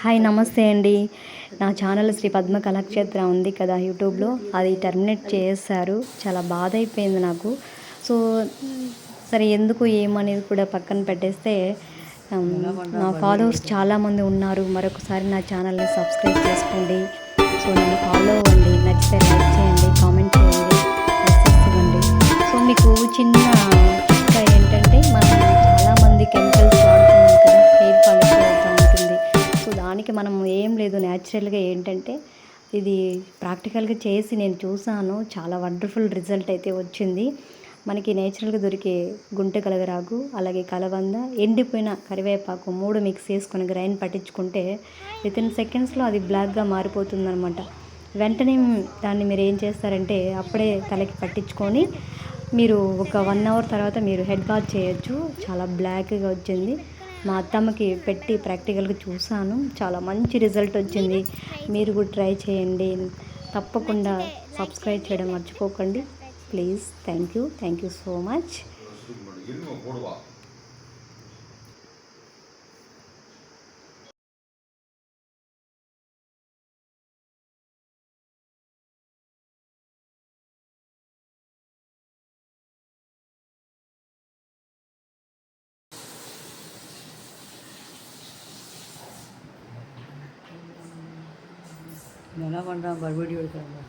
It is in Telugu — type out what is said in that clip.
హాయ్ నమస్తే అండి. నా ఛానల్ శ్రీ పద్మ కళాక్షేత్ర ఉంది కదా యూట్యూబ్లో. అది టర్మినేట్ చేశారు. చాలా బాధ అయిపోయింది నాకు. సో సరే ఎందుకు ఏమనేది కూడా పక్కన పెట్టేస్తే నా ఫాలోవర్స్ చాలామంది ఉన్నారు. మరొకసారి నా ఛానల్ని సబ్స్క్రైబ్ చేసుకోండి. సో నన్ను ఫాలో అవ్వండి. నచ్చితే లైక్ చేయండి కామెంట్ చేయండి మెసేజ్ ఇవ్వండి. సో మీకు చిన్న ఏంటంటే మనం చాలామంది కెమికల్ దానికి మనం ఏం లేదు న్యాచురల్గా ఏంటంటే ఇది ప్రాక్టికల్గా చేసి నేను చూసాను. చాలా వండర్ఫుల్ రిజల్ట్ అయితే వచ్చింది. మనకి నేచురల్గా దొరికే గుంట కలగరాకు అలాగే కలబంద ఎండిపోయిన కరివేపాకు మూడు మిక్స్ చేసుకొని గ్రైండ్ పట్టించుకుంటే విత్ ఇన్ సెకండ్స్లో అది బ్లాక్గా మారిపోతుందనమాట వెంటనే దాన్ని మీరు ఏం చేస్తారంటే అప్పుడే తలకి పట్టించుకొని మీరు ఒక వన్ అవర్ తర్వాత మీరు హెడ్ బాత్ చేయొచ్చు. చాలా బ్లాక్గా వచ్చింది. మా అత్తమ్మకి పెట్టి ప్రాక్టికల్గా చూశాను చాలా మంచి రిజల్ట్ వచ్చింది. మీరు కూడా ట్రై చేయండి. తప్పకుండా సబ్స్క్రైబ్ చేయడం మర్చిపోకండి. Please thank you thank you so much என்ன பண்ணுறான் மறுபடியும் எடுக்கிறாங்க.